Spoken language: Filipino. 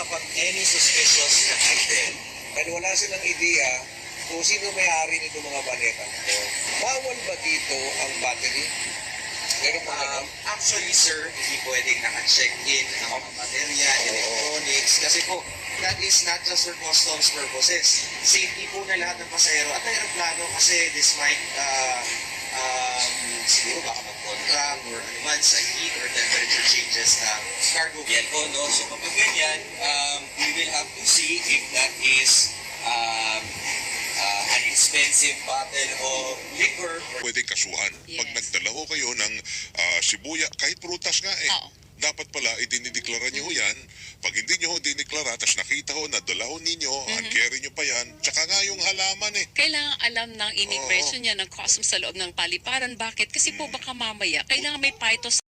about any suspicious acting. Dahil wala silang ideya kung sino may-ari nito mga manetang ito. Bawal ba dito ang battery? Meron pa um, actually, sir, hindi pwedeng naka-check-in ang mga baterya, electronics, kasi po, that is not just for customs purposes. Safety po na lahat ng pasahero at aeroplano kasi this might, uh, um, siguro baka mag-contract or ano sa heat or changes na cargo. Po, no? So kapag ganyan, um, we will have to see if that is um, uh, an expensive bottle of liquor or pwedeng kasuhan. Pag Yes. nagdala ho kayo ng ah, sibuya, kahit prutas nga eh. Oo. Dapat pala idinideklara niyo ho yan. Pag hindi niyo ho dineklara, tapos nakita ho na dala ho ninyo, ang carry niyo pa yan, tsaka nga yung halaman eh. Kailangan alam ng immigration niya ng customs sa loob ng paliparan. Bakit? Kasi po baka mamaya, kailangan may phytos